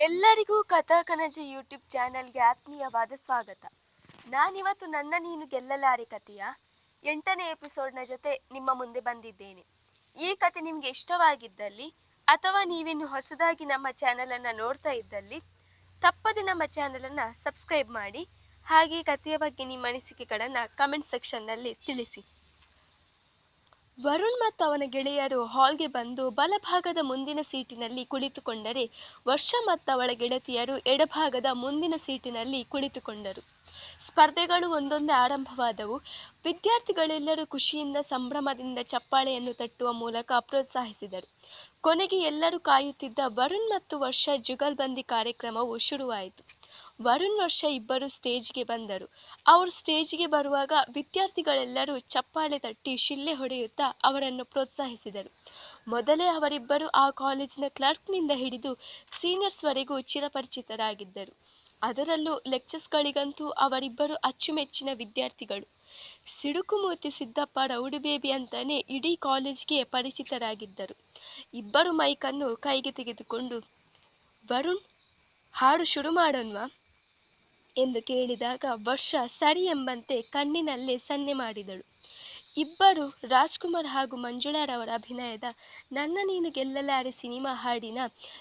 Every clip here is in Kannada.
ಎಲ್ಲರಿಗೂ ಕಥಾ ಕನಜ ಯೂಟ್ಯೂಬ್ ಚಾನೆಲ್ಗೆ ಆತ್ಮೀಯವಾದ ಸ್ವಾಗತ. ನಾನಿವತ್ತು ನನ್ನ ನೀನು ಗೆಲ್ಲಲಾರೆ ಕಥೆಯ ಎಂಟನೇ ಎಪಿಸೋಡ್ನ ಜೊತೆ ನಿಮ್ಮ ಮುಂದೆ ಬಂದಿದ್ದೇನೆ. ಈ ಕತೆ ನಿಮಗೆ ಇಷ್ಟವಾಗಿದ್ದಲ್ಲಿ ಅಥವಾ ನೀವಿನ್ನು ಹೊಸದಾಗಿ ನಮ್ಮ ಚಾನೆಲ್ ಅನ್ನು ನೋಡ್ತಾ ಇದ್ದಲ್ಲಿ, ತಪ್ಪದೆ ನಮ್ಮ ಚಾನಲನ್ನು ಸಬ್ಸ್ಕ್ರೈಬ್ ಮಾಡಿ, ಹಾಗೆ ಕಥೆಯ ಬಗ್ಗೆ ನಿಮ್ಮ ಅನಿಸಿಕೆಗಳನ್ನು ಕಮೆಂಟ್ ಸೆಕ್ಷನ್ನಲ್ಲಿ ತಿಳಿಸಿ. ವರುಣ್ ಮತ್ತು ಅವನ ಗೆಳೆಯರು ಹಾಲ್ಗೆ ಬಂದು ಬಲಭಾಗದ ಮುಂದಿನ ಸೀಟಿನಲ್ಲಿ ಕುಳಿತುಕೊಂಡರೆ ವರ್ಷ ಮತ್ತು ಅವಳ ಗೆಳತಿಯರು ಎಡಭಾಗದ ಮುಂದಿನ ಸೀಟಿನಲ್ಲಿ ಕುಳಿತುಕೊಂಡರು. ಸ್ಪರ್ಧೆಗಳು ಒಂದೊಂದೇ ಆರಂಭವಾದವು. ವಿದ್ಯಾರ್ಥಿಗಳೆಲ್ಲರೂ ಖುಷಿಯಿಂದ ಸಂಭ್ರಮದಿಂದ ಚಪ್ಪಾಳೆಯನ್ನು ತಟ್ಟುವ ಮೂಲಕ ಪ್ರೋತ್ಸಾಹಿಸಿದರು. ಕೊನೆಗೆ ಎಲ್ಲರೂ ಕಾಯುತ್ತಿದ್ದ ವರುಣ್ ಮತ್ತು ವರ್ಷ ಜುಗಲ್ಬಂದಿ ಕಾರ್ಯಕ್ರಮವು ಶುರುವಾಯಿತು. ವರುಣ್ ವರ್ಷ ಇಬ್ಬರು ಸ್ಟೇಜ್ಗೆ ಬಂದರು. ಅವರು ಸ್ಟೇಜ್ಗೆ ಬರುವಾಗ ವಿದ್ಯಾರ್ಥಿಗಳೆಲ್ಲರೂ ಚಪ್ಪಾಳೆ ತಟ್ಟಿ ಶಿಲ್ಲೆ ಹೊಡೆಯುತ್ತಾ ಅವರನ್ನು ಪ್ರೋತ್ಸಾಹಿಸಿದರು. ಮೊದಲೇ ಅವರಿಬ್ಬರು ಆ ಕಾಲೇಜಿನ ಕ್ಲರ್ಕ್ನಿಂದ ಹಿಡಿದು ಸೀನಿಯರ್ಸ್ವರೆಗೂ ಚಿರಪರಿಚಿತರಾಗಿದ್ದರು. ಅದರಲ್ಲೂ ಲೆಕ್ಚರ್ಸ್ಗಳಿಗಂತೂ ಅವರಿಬ್ಬರು ಅಚ್ಚುಮೆಚ್ಚಿನ ವಿದ್ಯಾರ್ಥಿಗಳು. ಸಿಡುಕುಮೂತಿ ಸಿದ್ದಪ್ಪ ರೌಡಿ ಬೇಬಿ ಅಂತಾನೆ ಇಡೀ ಕಾಲೇಜ್ಗೆ ಪರಿಚಿತರಾಗಿದ್ದರು. ಇಬ್ಬರು ಮೈಕನ್ನು ಕೈಗೆ ತೆಗೆದುಕೊಂಡು, ವರುಣ್, ಹಾಡು ಶುರು ಮಾಡೋಣ್ವಾ? ಎಂದು ಕೇಳಿದಾಗ ವರ್ಷ ಸರಿ ಎಂಬಂತೆ ಕಣ್ಣಿನಲ್ಲೇ ಸನ್ನೆ ಮಾಡಿದಳು. ಇಬ್ಬರು ರಾಜ್ಕುಮಾರ್ ಹಾಗೂ ಮಂಜುಳಾರವರ ಅಭಿನಯದ ನನ್ನ ನೀನು ಗೆಲ್ಲಲಾರೆ ಸಿನಿಮಾ ಹಾಡಿನ,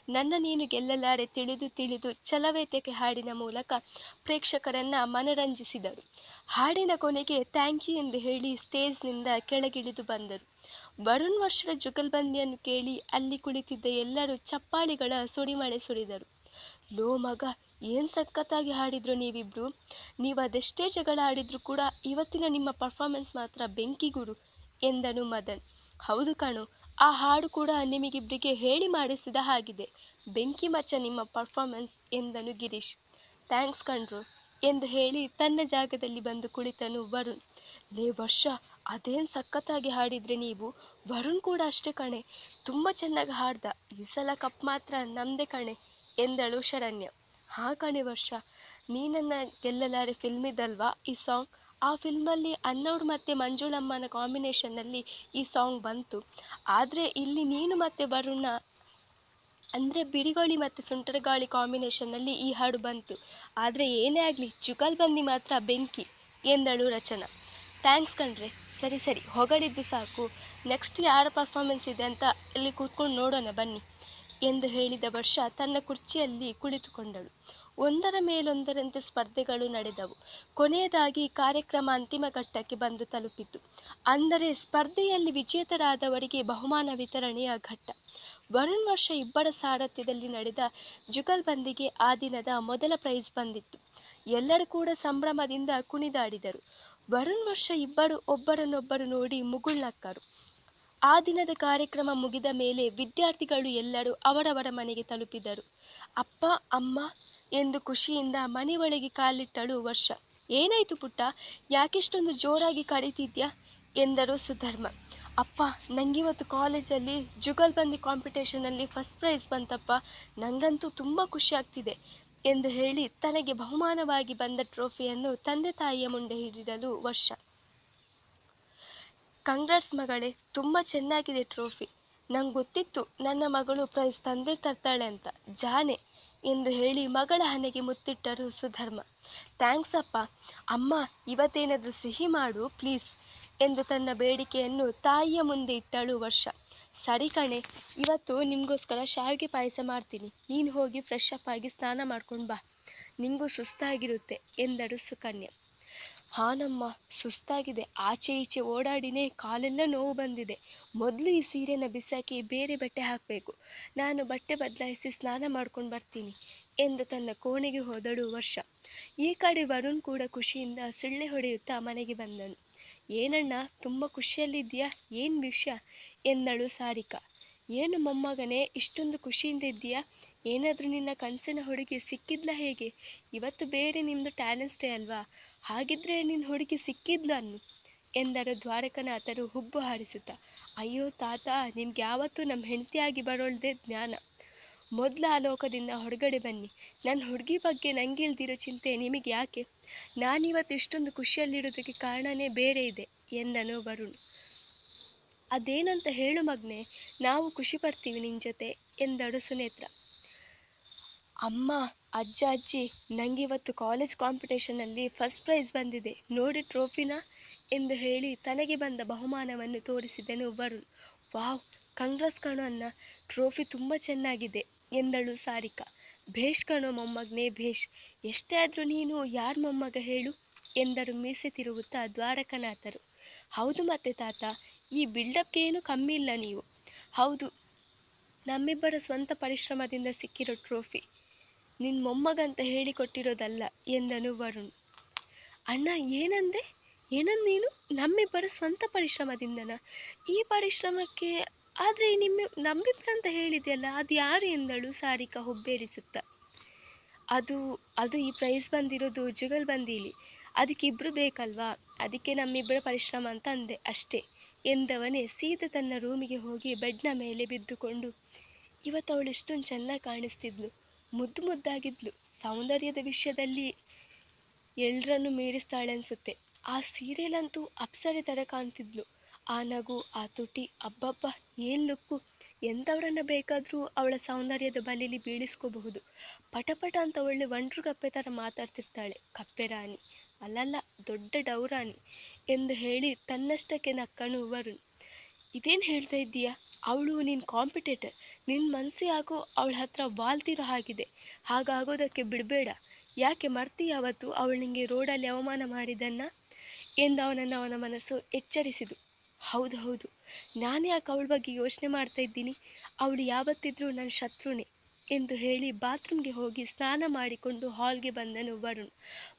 ನನ್ನ ನೀನು ಗೆಲ್ಲಲಾರೆ ತಿಳಿದು ತಿಳಿದು ಚಲವೇತಕ್ಕೆ ಹಾಡಿನ ಮೂಲಕ ಪ್ರೇಕ್ಷಕರನ್ನ ಮನರಂಜಿಸಿದರು. ಹಾಡಿನ ಕೊನೆಗೆ ಥ್ಯಾಂಕ್ ಯು ಎಂದು ಹೇಳಿ ಸ್ಟೇಜ್ನಿಂದ ಕೆಳಗಿಳಿದು ಬಂದರು. ವರುಣ್ ವರ್ಷದ ಜುಗಲ್ಬಂದಿಯನ್ನು ಕೇಳಿ ಅಲ್ಲಿ ಕುಳಿತಿದ್ದ ಎಲ್ಲರೂ ಚಪ್ಪಾಳಿಗಳ ಸುರಿಮಳೆ ಸುರಿದರು. ಲೋ ಮಗ ಏನ್ ಸಖತ್ತಾಗಿ ಹಾಡಿದ್ರು ನೀವಿಬ್ರು? ನೀವು ಅದೆಷ್ಟೇ ಜಗಳ ಆಡಿದ್ರು ಕೂಡ ಇವತ್ತಿನ ನಿಮ್ಮ ಪರ್ಫಾರ್ಮೆನ್ಸ್ ಮಾತ್ರ ಬೆಂಕಿ ಗುರು ಎಂದನು ಮದನ್. ಹೌದು ಕಣೋ, ಆ ಹಾಡು ಕೂಡ ನಿಮಗಿಬ್ರಿಗೆ ಹೇಳಿ ಮಾಡಿಸಿದ ಹಾಗಿದೆ. ಬೆಂಕಿ ಮಚ್ಚ ನಿಮ್ಮ ಪರ್ಫಾರ್ಮೆನ್ಸ್ ಎಂದನು ಗಿರೀಶ್. ಥ್ಯಾಂಕ್ಸ್ ಕಣ್ರು ಎಂದು ಹೇಳಿ ತನ್ನ ಜಾಗದಲ್ಲಿ ಬಂದು ಕುಳಿತನು ವರುಣ್. ಲೇ ವರ್ಷ, ಅದೇನ್ ಸಖತ್ತಾಗಿ ಹಾಡಿದ್ರೆ ನೀವು? ವರುಣ್ ಕೂಡ ಅಷ್ಟೇ ಕಣೆ. ತುಂಬ ಚೆನ್ನಾಗಿ ಹಾಡ್ದ. ಈ ಸಲ ಕಪ್ ಮಾತ್ರ ನಮ್ಮದೇ ಕಣೆ ಎಂದಳು ಶರಣ್ಯ. ಹಾ ಕಣೆ ವರ್ಷ. ನೀನನ್ನ ಗೆಲ್ಲಲಾರೆ ಫಿಲ್ಮ್ ಇದಲ್ವಾ? ಈ ಸಾಂಗ್ ಆ ಫಿಲ್ಮಲ್ಲಿ ಅನ್ನೌಡ್ ಮತ್ತು ಮಂಜುಳಮ್ಮನ ಕಾಂಬಿನೇಷನ್ನಲ್ಲಿ ಈ ಸಾಂಗ್ ಬಂತು. ಆದರೆ ಇಲ್ಲಿ ನೀನು ಮತ್ತೆ ವರುಣ, ಅಂದರೆ ಬಿಡಿಗೋಳಿ ಮತ್ತು ಸುಂಟರಗಾಳಿ ಕಾಂಬಿನೇಷನ್ನಲ್ಲಿ ಈ ಹಾಡು ಬಂತು. ಆದರೆ ಏನೇ ಆಗಲಿ ಜುಗಲ್ಬಂದಿ ಮಾತ್ರ ಬೆಂಕಿ ಎಂದಳು ರಚನಾ. ಥ್ಯಾಂಕ್ಸ್ ಕಣ್ರೆ. ಸರಿ ಸರಿ. ಹೊಗಳಿದ್ದು ಸಾಕು. ನೆಕ್ಸ್ಟ್ ಯಾರ ಪರ್ಫಾರ್ಮೆನ್ಸ್ ಇದೆ ಅಂತ ಇಲ್ಲಿ ಕೂತ್ಕೊಂಡು ನೋಡೋಣ, ಬನ್ನಿ. ಎಂದು ಹೇಳಿದ ವರ್ಷ ತನ್ನ ಕುರ್ಚಿಯಲ್ಲಿ ಕುಳಿತುಕೊಂಡಳು. ಒಂದರ ಮೇಲೊಂದರಂತೆ ಸ್ಪರ್ಧೆಗಳು ನಡೆದವು. ಕೊನೆಯದಾಗಿ ಕಾರ್ಯಕ್ರಮ ಅಂತಿಮ ಘಟ್ಟಕ್ಕೆ ಬಂದು ತಲುಪಿತು. ಅಂದರೆ ಸ್ಪರ್ಧೆಯಲ್ಲಿ ವಿಜೇತರಾದವರಿಗೆ ಬಹುಮಾನ ವಿತರಣೆಯ ಘಟ್ಟ. ವರುಣ್ ವರ್ಷ ಇಬ್ಬರ ಸಾರಥ್ಯದಲ್ಲಿ ನಡೆದ ಜುಗಲ್ಬಂದಿಗೆ ಆ ದಿನದ ಮೊದಲ ಪ್ರೈಸ್ ಬಂದಿತ್ತು. ಎಲ್ಲರೂ ಕೂಡ ಸಂಭ್ರಮದಿಂದ ಕುಣಿದಾಡಿದರು. ವರುಣ್ ವರ್ಷ ಇಬ್ಬರು ಒಬ್ಬರನ್ನೊಬ್ಬರು ನೋಡಿ ಮುಗುಳ್ನಕ್ಕರು. ಆ ದಿನದ ಕಾರ್ಯಕ್ರಮ ಮುಗಿದ ಮೇಲೆ ವಿದ್ಯಾರ್ಥಿಗಳು ಎಲ್ಲರೂ ಅವರವರ ಮನೆಗೆ ತಲುಪಿದರು. ಅಪ್ಪ, ಅಮ್ಮ ಎಂದು ಖುಷಿಯಿಂದ ಮನೆ ಒಳಗೆ ಕಾಲಿಟ್ಟಳು ವರ್ಷ. ಏನಾಯ್ತು ಪುಟ್ಟ? ಯಾಕೆಷ್ಟೊಂದು ಜೋರಾಗಿ ಕರೀತಿದ್ಯಾ? ಎಂದರು ಸುಧರ್ಮ. ಅಪ್ಪ ನನಗಿವತ್ತು ಕಾಲೇಜಲ್ಲಿ ಜುಗಲ್ಬಂದಿ ಕಾಂಪಿಟೇಷನಲ್ಲಿ ಫಸ್ಟ್ ಪ್ರೈಸ್ ಬಂತಪ್ಪ. ನನಗಂತೂ ತುಂಬ ಖುಷಿ ಆಗ್ತಿದೆ ಎಂದು ಹೇಳಿ ತನಗೆ ಬಹುಮಾನವಾಗಿ ಬಂದ ಟ್ರೋಫಿಯನ್ನು ತಂದೆ ತಾಯಿಯ ಮುಂದೆ ಹಿಡಿದಳು ವರ್ಷ. ಕಂಗ್ರಾಟ್ಸ್ ಮಗಳೇ, ತುಂಬ ಚೆನ್ನಾಗಿದೆ ಟ್ರೋಫಿ ನಂಗೆ ಗೊತ್ತಿತ್ತು ನನ್ನ ಮಗಳು ಪ್ರೈಸ್ ತಂದೆ ತರ್ತಾಳೆ ಅಂತ. ಜಾನೆ, ಎಂದು ಹೇಳಿ ಮಗಳ ಹಣೆಗೆ ಮುತ್ತಿಟ್ಟರು ಸುಧರ್ಮ. ಥ್ಯಾಂಕ್ಸ್ ಅಪ್ಪ. ಅಮ್ಮ, ಇವತ್ತೇನಾದರೂ ಸಿಹಿ ಮಾಡು, ಪ್ಲೀಸ್, ಎಂದು ತನ್ನ ಬೇಡಿಕೆಯನ್ನು ತಾಯಿಯ ಮುಂದೆ ಇಟ್ಟಳು ವರ್ಷ. ಸರಿ ಕಣೆ, ಇವತ್ತು ನಿಮಗೋಸ್ಕರ ಶಾವಿಗೆ ಪಾಯಸ ಮಾಡ್ತೀನಿ. ನೀನು ಹೋಗಿ ಫ್ರೆಶ್ ಅಪ್ ಆಗಿ ಸ್ನಾನ ಮಾಡ್ಕೊಂಡು ಬಾ. ನಿಂಗೂ ಸುಸ್ತಾಗಿರುತ್ತೆ, ಎಂದಳು ಸುಕನ್ಯಾ. ಹಾನಮ್ಮ ಸುಸ್ತಾಗಿದೆ. ಆಚೆ ಈಚೆ ಓಡಾಡಿನೇ ಕಾಲೆಲ್ಲ ನೋವು ಬಂದಿದೆ. ಮೊದಲು ಈ ಸೀರೆನ ಬಿಸಾಕಿ ಬೇರೆ ಬಟ್ಟೆ ಹಾಕಬೇಕು. ನಾನು ಬಟ್ಟೆ ಬದಲಾಯಿಸಿ ಸ್ನಾನ ಮಾಡ್ಕೊಂಡು ಬರ್ತೀನಿ ಎಂದು ತನ್ನ ಕೋಣೆಗೆ ಹೋದಳು ವರ್ಷ. ಈ ಕಡೆ ವರುಣ್ ಕೂಡ ಖುಷಿಯಿಂದ ಸಿಳ್ಳೆ ಹೊಡೆಯುತ್ತಾ ಮನೆಗೆ ಬಂದನು. ಏನಣ್ಣ, ತುಂಬ ಖುಷಿಯಲ್ಲಿದ್ದೀಯಾ? ಏನು ವಿಷಯ? ಎಂದಳು ಸಾರಿಕಾ. ಏನು ಮೊಮ್ಮಗನೇ, ಇಷ್ಟೊಂದು ಖುಷಿಯಿಂದ ಇದ್ದೀಯಾ? ಏನಾದರೂ ನಿನ್ನ ಕನಸಿನ ಹುಡುಗಿ ಸಿಕ್ಕಿದ್ಲ ಹೇಗೆ? ಇವತ್ತು ಬೇರೆ ನಿಮ್ಮದು ಟ್ಯಾಲೆಂಟ್ಸ್ ಡೇ ಅಲ್ವಾ? ಹಾಗಿದ್ರೆ ನಿನ್ನ ಹುಡುಗಿ ಸಿಕ್ಕಿದ್ಲು ಅನ್ನು? ಎಂದರು ದ್ವಾರಕನಾಥರು ಹುಬ್ಬು ಹಾರಿಸುತ್ತಾ. ಅಯ್ಯೋ ತಾತ, ನಿಮ್ಗೆ ಯಾವತ್ತೂ ನಮ್ಮ ಹೆಂಡತಿಯಾಗಿ ಬರೋಳ್ದೆ ಜ್ಞಾನ. ಮೊದಲ ಆಲೋಕದಿಂದ ಲೋಕದಿಂದ ಹೊರಗಡೆ ಬನ್ನಿ. ನನ್ನ ಹುಡುಗಿ ಬಗ್ಗೆ ನಂಗಿಲ್ದಿರೋ ಚಿಂತೆ ನಿಮಗೆ ಯಾಕೆ? ನಾನಿವತ್ತು ಇಷ್ಟೊಂದು ಖುಷಿಯಲ್ಲಿರೋದಕ್ಕೆ ಕಾರಣನೇ ಬೇರೆ ಇದೆ, ಎಂದನು ವರುಣ್. ಅದೇನಂತ ಹೇಳು ಮಗ್ನೆ, ನಾವು ಖುಷಿ ಪಡ್ತೀವಿ ನಿನ್ನ ಜೊತೆ, ಎಂದಳು ಸುನೇತ್ರ. ಅಮ್ಮ, ಅಜ್ಜ, ಅಜ್ಜಿ, ನಂಗೆ ಇವತ್ತು ಕಾಲೇಜ್ ಕಾಂಪಿಟೇಷನಲ್ಲಿ ಫಸ್ಟ್ ಪ್ರೈಸ್ ಬಂದಿದೆ. ನೋಡಿ ಟ್ರೋಫಿನ ಎಂದು ಹೇಳಿ ತನಗೆ ಬಂದ ಬಹುಮಾನವನ್ನು ತೋರಿಸಿದನು ವರುಣ್. ವಾವ್ ಕಂಗ್ರಾಸ್ ಕಣೋ ಅಣ್ಣ. ಟ್ರೋಫಿ ತುಂಬ ಚೆನ್ನಾಗಿದೆ ಎಂದಳು ಸಾರಿಕಾ. ಭೇಷ್ ಕಣೋ ಮೊಮ್ಮಗನೇ ಭೇಷ್. ಎಷ್ಟೇ ಆದರೂ ನೀನು ಯಾರ ಮೊಮ್ಮಗ ಹೇಳು ಎಂದರು ಮೀಸೆ ತಿರುಗುತ್ತಾ ದ್ವಾರಕನಾಥರು. ಹೌದು ಮತ್ತೆ ತಾತ, ಈ ಬಿಲ್ಡಪ್ಗೆ ಏನು ಕಮ್ಮಿ ಇಲ್ಲ ನೀವು. ಹೌದು, ನಮ್ಮಿಬ್ಬರ ಸ್ವಂತ ಪರಿಶ್ರಮದಿಂದ ಸಿಕ್ಕಿರೋ ಟ್ರೋಫಿ ನಿನ್ನ ಮೊಮ್ಮಗಂತ ಹೇಳಿಕೊಟ್ಟಿರೋದಲ್ಲ ಎಂದನು ವರುಣ್. ಅಣ್ಣ, ಏನಂದೆ? ಏನಂದ್ ನೀನು ನಮ್ಮಿಬ್ಬರ ಸ್ವಂತ ಪರಿಶ್ರಮದಿಂದನ? ಈ ಪರಿಶ್ರಮಕ್ಕೆ ಆದರೆ ನಿಮ್ಮ ನಮ್ಮಿಬ್ಬರಂತ ಹೇಳಿದೆಯಲ್ಲ, ಅದು ಯಾರು ಎಂದಳು ಸಾರಿಕಾ ಹುಬ್ಬೇರಿಸುತ್ತ. ಅದು ಅದು ಈ ಪ್ರೈಸ್ ಬಂದಿರೋದು ಜುಗಲ್ ಬಂದೀಲಿ. ಅದಕ್ಕೆ ಇಬ್ರು ಬೇಕಲ್ವಾ? ಅದಕ್ಕೆ ನಮ್ಮಿಬ್ಬರ ಪರಿಶ್ರಮ ಅಂತ ಅಂದೆ ಅಷ್ಟೇ ಎಂದವನೇ ಸೀದಾ ತನ್ನ ರೂಮಿಗೆ ಹೋಗಿ ಬೆಡ್ನ ಮೇಲೆ ಬಿದ್ದುಕೊಂಡು ಇವತ್ತು ಅವಳು ಇಷ್ಟೊಂದು ಚೆನ್ನಾಗಿ ಕಾಣಿಸ್ತಿದ್ಲು. ಮುದ್ದು ಮುದ್ದಾಗಿದ್ಲು. ಸೌಂದರ್ಯದ ವಿಷಯದಲ್ಲಿ ಎಲ್ರನ್ನೂ ಮೀರಿಸ್ತಾಳೆ ಅನ್ಸುತ್ತೆ. ಆ ಸೀರೆಯಲ್ಲಂತೂ ಅಪ್ಸರೆ ತರ ಕಾಣ್ತಿದ್ಲು. ಆ ನಗು, ಆ ತುಟಿ, ಅಬ್ಬಬ್ಬ, ಏನು ಲುಕ್ಕು ಎಂಥವರನ್ನ ಬೇಕಾದರೂ ಅವಳ ಸೌಂದರ್ಯದ ಬಲೆಯಲ್ಲಿ ಬೀಳಿಸ್ಕೋಬಹುದು. ಪಟಪಟ ಅಂತ ಒಳ್ಳೆ ಒಂಟ್ರು ಕಪ್ಪೆ ಥರ ಮಾತಾಡ್ತಿರ್ತಾಳೆ. ಕಪ್ಪೆ ರಾಣಿ. ಅಲ್ಲಲ್ಲ, ದೊಡ್ಡ ಡೌರಾಣಿ. ಎಂದು ಹೇಳಿ ತನ್ನಷ್ಟಕ್ಕೆ ನಕ್ಕನು ವರುಣ್. ಇದೇನು ಹೇಳ್ತಾ ಇದ್ದೀಯಾ? ಅವಳು ನಿನ್ನ ಕಾಂಪಿಟೇಟರ್ ನಿನ್ನ ಮನಸ್ಸು ಯಾಕೋ ಅವಳ ಹತ್ರ ವಾಲ್ತಿರೋ ಹಾಗಿದೆ. ಹಾಗಾಗೋದಕ್ಕೆ ಬಿಡಬೇಡ. ಯಾಕೆ ಮರ್ತೀಯ ಅವತ್ತು ಅವಳು ನಿಂಗೆ ರೋಡಲ್ಲಿ ಅವಮಾನ ಮಾಡಿದ್ದನ್ನ ಎಂದು ಅವನನ್ನು ಅವನ ಮನಸ್ಸು ಎಚ್ಚರಿಸಿದು ಹೌದು ಹೌದು. ನಾನು ಯಾಕೆ ಅವಳ ಬಗ್ಗೆ ಯೋಚನೆ ಮಾಡ್ತಾ ಇದ್ದೀನಿ? ಅವಳು ಯಾವತ್ತಿದ್ರೂ ನನ್ನ ಶತ್ರುನೇ ಎಂದು ಹೇಳಿ ಬಾತ್ರೂಮ್ಗೆ ಹೋಗಿ ಸ್ನಾನ ಮಾಡಿಕೊಂಡು ಹಾಲ್ಗೆ ಬಂದನು ವರುಣ್.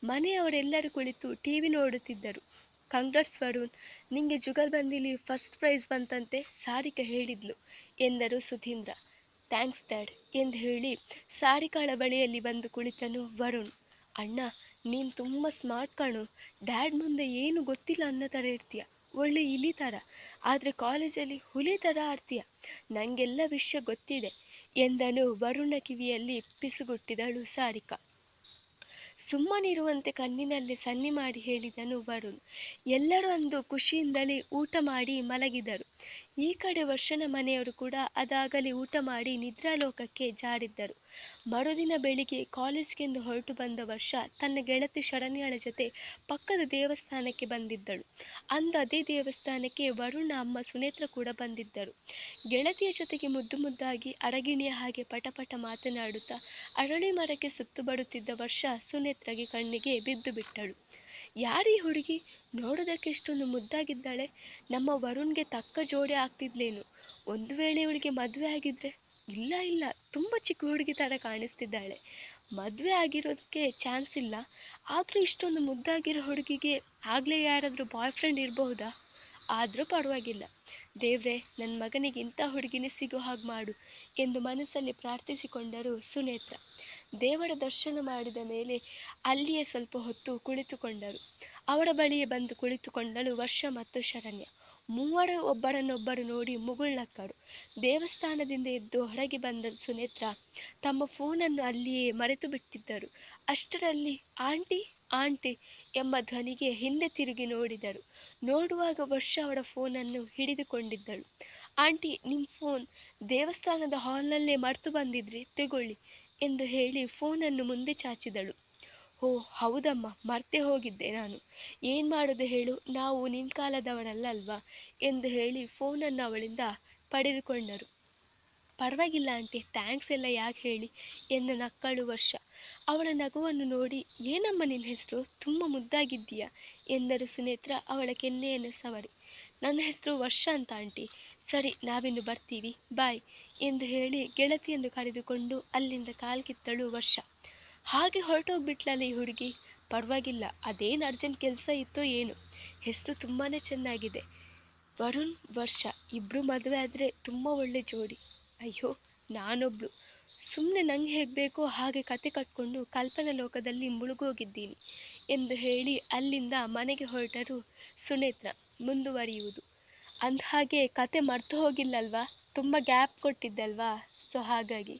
ಮನೆಯವರೆಲ್ಲರೂ ಕುಳಿತು ಟಿ ವಿ ನೋಡುತ್ತಿದ್ದರು. ಕಂಗ್ರಾಟ್ಸ್ ವರುಣ್ ನಿಂಗೆ ಜುಗಲ್ಬಂದಿಲಿ ಫಸ್ಟ್ ಪ್ರೈಸ್ ಬಂತಂತೆ ಸಾರಿಕಾ ಹೇಳಿದ್ಲು ಎಂದರು ಸುಧೀಂದ್ರ. ಥ್ಯಾಂಕ್ಸ್ ಡ್ಯಾಡ್ ಎಂದು ಹೇಳಿ ಸಾರಿಕಾಳ ಬಳಿಯಲ್ಲಿ ಬಂದು ಕುಳಿತನು ವರುಣ್. ಅಣ್ಣ, ನೀನು ತುಂಬ ಸ್ಮಾರ್ಟ್ ಕಣು. ಡ್ಯಾಡ್ ಮುಂದೆ ಏನು ಗೊತ್ತಿಲ್ಲ ಅನ್ನೋ ಥರ ಇರ್ತೀಯ. ಒಳ್ಳೆ ಇಲಿ ಥರ ಆದರೆ ಕಾಲೇಜಲ್ಲಿ ಹುಲಿ ಥರ ಆಡ್ತೀಯ. ನನಗೆಲ್ಲ ವಿಷಯ ಗೊತ್ತಿದೆ, ಎಂದನು ವರುಣ ಕಿವಿಯಲ್ಲಿ ಪಿಸುಗುಟ್ಟಿದಳು ಸಾರಿಕಾ. ಸುಮ್ಮನಿರುವಂತೆ ಕಣ್ಣಿನಲ್ಲಿ ಸನ್ನೆ ಮಾಡಿ ಹೇಳಿದನು ವರುಣ್. ಎಲ್ಲರೂ ಅಂದು ಖುಷಿಯಿಂದಲೇ ಊಟ ಮಾಡಿ ಮಲಗಿದರು. ಈ ಕಡೆ ವರ್ಷನ ಮನೆಯವರು ಕೂಡ ಅದಾಗಲೇ ಊಟ ಮಾಡಿ ನಿದ್ರಾಲೋಕಕ್ಕೆ ಜಾರಿದ್ದರು. ಮರುದಿನ ಬೆಳಿಗ್ಗೆ ಕಾಲೇಜ್ಗೆಂದು ಹೊರಟು ಬಂದ ವರ್ಷ ತನ್ನ ಗೆಳತಿ ಶರಣ್ಯಳ ಜೊತೆ ಪಕ್ಕದ ದೇವಸ್ಥಾನಕ್ಕೆ ಬಂದಿದ್ದಳು. ಅಂದು ಅದೇ ದೇವಸ್ಥಾನಕ್ಕೆ ವರುಣ, ಅಮ್ಮ, ಸುನೇತ್ರ ಕೂಡ ಬಂದಿದ್ದರು. ಗೆಳತಿಯ ಜೊತೆಗೆ ಮುದ್ದು ಮುದ್ದಾಗಿ ಅಡಗಿಣಿಯ ಹಾಗೆ ಪಟಪಟ ಮಾತನಾಡುತ್ತಾ ಅರಳಿ ಮರಕ್ಕೆ ಸುತ್ತು ಬಡುತ್ತಿದ್ದ ವರ್ಷ ಸುನೇತ್ರಗೆ ಕಣ್ಣಿಗೆ ಬಿದ್ದು ಬಿಟ್ಟಳು. ಯಾರೀ ಹುಡುಗಿ? ನೋಡೋದಕ್ಕೆ ಎಷ್ಟೊಂದು ಮುದ್ದಾಗಿದ್ದಾಳೆ. ನಮ್ಮ ವರುಣ್ಗೆ ತಕ್ಕ ಜೋಡಿ ಆಗ್ತಿದ್ಲೇನು? ಒಂದು ವೇಳೆ ಇವಳಿಗೆ ಮದುವೆ ಆಗಿದ್ರೆ? ಇಲ್ಲ ಇಲ್ಲ. ತುಂಬ ಚಿಕ್ಕ ಹುಡುಗಿ ಥರ ಕಾಣಿಸ್ತಿದ್ದಾಳೆ. ಮದುವೆ ಆಗಿರೋದಕ್ಕೆ ಚಾನ್ಸ್ ಇಲ್ಲ. ಆದರೂ ಇಷ್ಟೊಂದು ಮುದ್ದಾಗಿರೋ ಹುಡುಗಿಗೆ ಆಗಲೇ ಯಾರಾದರೂ ಬಾಯ್ ಫ್ರೆಂಡ್ ಇರಬಹುದಾ? ಆದರೂ ಪರವಾಗಿಲ್ಲ. ದೇವ್ರೆ ನನ್ನ ಮಗನಿಗೆ ಇಂಥ ಹುಡುಗಿನೇ ಸಿಗೋ ಹಾಗೆ ಮಾಡು ಎಂದು ಮನಸ್ಸಲ್ಲಿ ಪ್ರಾರ್ಥಿಸಿಕೊಂಡರು ಸುನೇತ್ರ. ದೇವರ ದರ್ಶನ ಮಾಡಿದ ಮೇಲೆ ಅಲ್ಲಿಯೇ ಸ್ವಲ್ಪ ಹೊತ್ತು ಕುಳಿತುಕೊಂಡರು. ಅವರ ಬಳಿಯೇ ಬಂದು ಕುಳಿತುಕೊಂಡಳು ವರ್ಷ ಮತ್ತು ಶರಣ್ಯ. ಮೂವರು ಒಬ್ಬರನ್ನೊಬ್ಬರು ನೋಡಿ ಮುಗುಳ್ನಕ್ಕರು. ದೇವಸ್ಥಾನದಿಂದ ಎದ್ದು ಹೊರಗೆ ಬಂದ ಸುನೇತ್ರ ತಮ್ಮ ಫೋನನ್ನು ಅಲ್ಲಿಯೇ ಮರೆತು ಬಿಟ್ಟಿದ್ದರು ಅಷ್ಟರಲ್ಲಿ, ಆಂಟಿ ಆಂಟಿ ಎಂಬ ಧ್ವನಿಗೆ ಹಿಂದೆ ತಿರುಗಿ ನೋಡಿದರು. ನೋಡುವಾಗ ವರ್ಷ ಅವರ ಫೋನನ್ನು ಹಿಡಿದುಕೊಂಡಿದ್ದಳು. ಆಂಟಿ ನಿಮ್ಮ ಫೋನ್ ದೇವಸ್ಥಾನದ ಹಾಲ್ನಲ್ಲೇ ಮರೆತು ಬಂದಿದ್ರಿ ತೆಗೊಳ್ಳಿ ಎಂದು ಹೇಳಿ ಫೋನನ್ನು ಮುಂದೆ ಚಾಚಿದಳು. ಓ, ಹೌದಮ್ಮ, ಮರ್ತೇ ಹೋಗಿದ್ದೆ ನಾನು. ಏನು ಮಾಡೋದು ಹೇಳು? ನಾವು ನಿನ್ನ ಕಾಲದವರಲ್ಲ ಅಲ್ವಾ ಎಂದು ಹೇಳಿ ಫೋನನ್ನು ಅವಳಿಂದ ಪಡೆದುಕೊಂಡರು. ಪರವಾಗಿಲ್ಲ ಆಂಟಿ, ಥ್ಯಾಂಕ್ಸ್ ಎಲ್ಲ ಯಾಕೆ ಹೇಳಿ ಎಂದು ನಕ್ಕಳು ವರ್ಷ. ಅವಳ ನಗುವನ್ನು ನೋಡಿ, ಏನಮ್ಮ ನಿನ್ನ ಹೆಸರು? ತುಂಬ ಮುದ್ದಾಗಿದ್ದೀಯಾ? ಎಂದರು ಸುನೇತ್ರ ಅವಳ ಕೆನ್ನೆಯನ್ನು ಸವರಿ. ನನ್ನ ಹೆಸರು ವರ್ಷ ಅಂತ ಆಂಟಿ. ಸರಿ, ನಾವಿನ್ನು ಬರ್ತೀವಿ. ಬಾಯ್ ಎಂದು ಹೇಳಿ ಗೆಳತಿಯನ್ನು ಕರೆದುಕೊಂಡು ಅಲ್ಲಿಂದ ಕಾಲ್ಕಿತ್ತಳು ವರ್ಷ. ಹಾಗೆ ಹೊರಟೋಗ್ಬಿಟ್ಲಲ್ಲ ಈ ಹುಡುಗಿ? ಪರವಾಗಿಲ್ಲ, ಅದೇನು ಅರ್ಜೆಂಟ್ ಕೆಲಸ ಇತ್ತೋ ಏನು. ಹೆಸರು ತುಂಬಾ ಚೆನ್ನಾಗಿದೆ. ವರುಣ್, ವರ್ಷ ಇಬ್ಬರು ಮದುವೆ ಆದರೆ ತುಂಬ ಒಳ್ಳೆ ಜೋಡಿ. ಅಯ್ಯೋ, ನಾನೊಬ್ಳು. ಸುಮ್ಮನೆ ನಂಗೆ ಹೇಗೆ ಬೇಕೋ ಹಾಗೆ ಕತೆ ಕಟ್ಕೊಂಡು ಕಲ್ಪನೆ ಲೋಕದಲ್ಲಿ ಮುಳುಗೋಗಿದ್ದೀನಿ ಎಂದು ಹೇಳಿ ಅಲ್ಲಿಂದ ಮನೆಗೆ ಹೊರಟರು ಸುನೇತ್ರ, ಮುಂದುವರಿಯುವುದು. ಅಂದಹಾಗೆ ಕತೆ ಮರೆತು ಹೋಗಿಲ್ಲಲ್ವಾ? ತುಂಬ ಗ್ಯಾಪ್ ಕೊಟ್ಟಿದ್ದಲ್ವಾ? ಸೊ ಹಾಗಾಗಿ.